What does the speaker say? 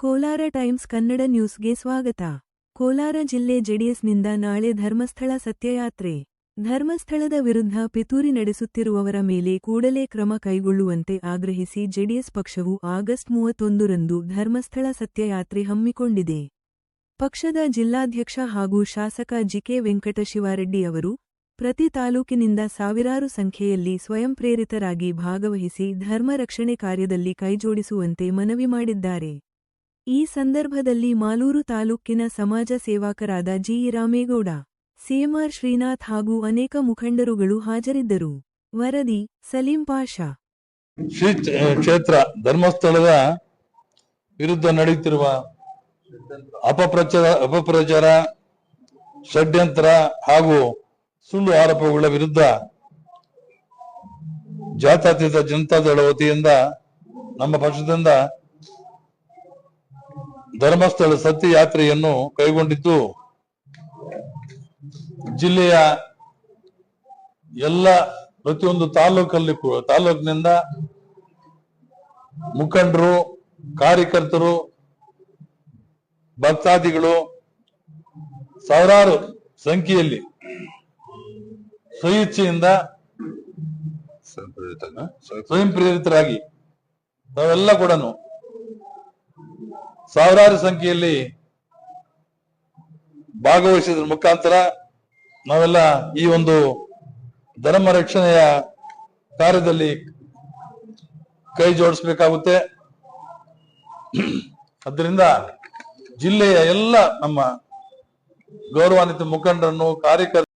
Kolar times Kannada ನ್ಯೂಸ್ಗೆ ಸ್ವಾಗತ. ಕೋಲಾರ ಜಿಲ್ಲೆ ಜೆಡಿಎಸ್ನಿಂದ ನಾಳೆ ಧರ್ಮಸ್ಥಳ ಸತ್ಯಯಾತ್ರೆ. ಧರ್ಮಸ್ಥಳದ ವಿರುದ್ಧ ಪಿತೂರಿ ನಡೆಸುತ್ತಿರುವವರ ಮೇಲೆ ಕೂಡಲೇ ಕ್ರಮ ಕೈಗೊಳ್ಳುವಂತೆ ಆಗ್ರಹಿಸಿ ಜೆಡಿಎಸ್ ಪಕ್ಷವು ಆಗಸ್ಟ್ ಮೂವತ್ತೊಂದರಂದು ಧರ್ಮಸ್ಥಳ ಸತ್ಯಯಾತ್ರೆ ಹಮ್ಮಿಕೊಂಡಿದೆ. ಪಕ್ಷದ ಜಿಲ್ಲಾಧ್ಯಕ್ಷ ಹಾಗೂ ಶಾಸಕ ಜಿಕೆ ವೆಂಕಟಶಿವಾರೆಡ್ಡಿ ಅವರು, ಪ್ರತಿ ತಾಲೂಕಿನಿಂದ ಸಾವಿರಾರು ಸಂಖ್ಯೆಯಲ್ಲಿ ಸ್ವಯಂ ಪ್ರೇರಿತರಾಗಿ ಭಾಗವಹಿಸಿ ಧರ್ಮ ರಕ್ಷಣೆ ಕಾರ್ಯದಲ್ಲಿ ಕೈಜೋಡಿಸುವಂತೆ ಮನವಿ ಮಾಡಿದ್ದಾರೆ. ಈ ಸಂದರ್ಭದಲ್ಲಿ ಮಾಲೂರು ತಾಲೂಕಿನ ಸಮಾಜ ಸೇವಕರಾದ ಜಿ. ರಾಮೇಗೌಡ, ಸಿಎಂಆರ್ ಶ್ರೀನಾಥ್ ಹಾಗೂ ಅನೇಕ ಮುಖಂಡರುಗಳು ಹಾಜರಿದ್ದರು. ವರದಿ, ಸಲೀಂ ಪಾಷಾ. ಶ್ರೀ ಕ್ಷೇತ್ರ, ಧರ್ಮಸ್ಥಳದ ವಿರುದ್ಧ ನಡೆಯುತ್ತಿರುವ ಅಪಪ್ರಚಾರ ಅಪಪ್ರಚಾರ, ಷಡ್ಯಂತ್ರ ಹಾಗೂ ಸುಳ್ಳು ಆರೋಪಗಳ ವಿರುದ್ಧ ಜಾತ್ಯತೀತ ಜನತಾದಳ ವತಿಯಿಂದ ನಮ್ಮ ಪಕ್ಷದಿಂದ ಧರ್ಮಸ್ಥಳ ಸತ್ಯ ಯಾತ್ರೆಯನ್ನು ಕೈಗೊಂಡಿದ್ದು ಜಿಲ್ಲೆಯ ಎಲ್ಲ ಪ್ರತಿಯೊಂದು ತಾಲೂಕಲ್ಲಿ ತಾಲೂಕಿನಿಂದ ಮುಖಂಡರು ಕಾರ್ಯಕರ್ತರು ಭಕ್ತಾದಿಗಳು ಸಾವಿರಾರು ಸಂಖ್ಯೆಯಲ್ಲಿ ಸ್ವಇಚ್ಛೆಯಿಂದ ಸ್ವಯಂ ಪ್ರೇರಿತರಾಗಿ ನಾವೆಲ್ಲ ಕೂಡ ಸಾವಿರಾರು ಸಂಖ್ಯೆಯಲ್ಲಿ ಭಾಗವಹಿಸಿದ ಮುಖಾಂತರ ನಾವೆಲ್ಲ ಈ ಒಂದು ಧರ್ಮ ರಕ್ಷಣೆಯ ಕಾರ್ಯದಲ್ಲಿ ಕೈ ಜೋಡಿಸ್ಬೇಕಾಗುತ್ತೆ. ಅದರಿಂದ ಜಿಲ್ಲೆಯ ಎಲ್ಲ ನಮ್ಮ ಗೌರವಾನ್ವಿತ ಮುಖಂಡರನ್ನು ಕಾರ್ಯಕರ್ತರು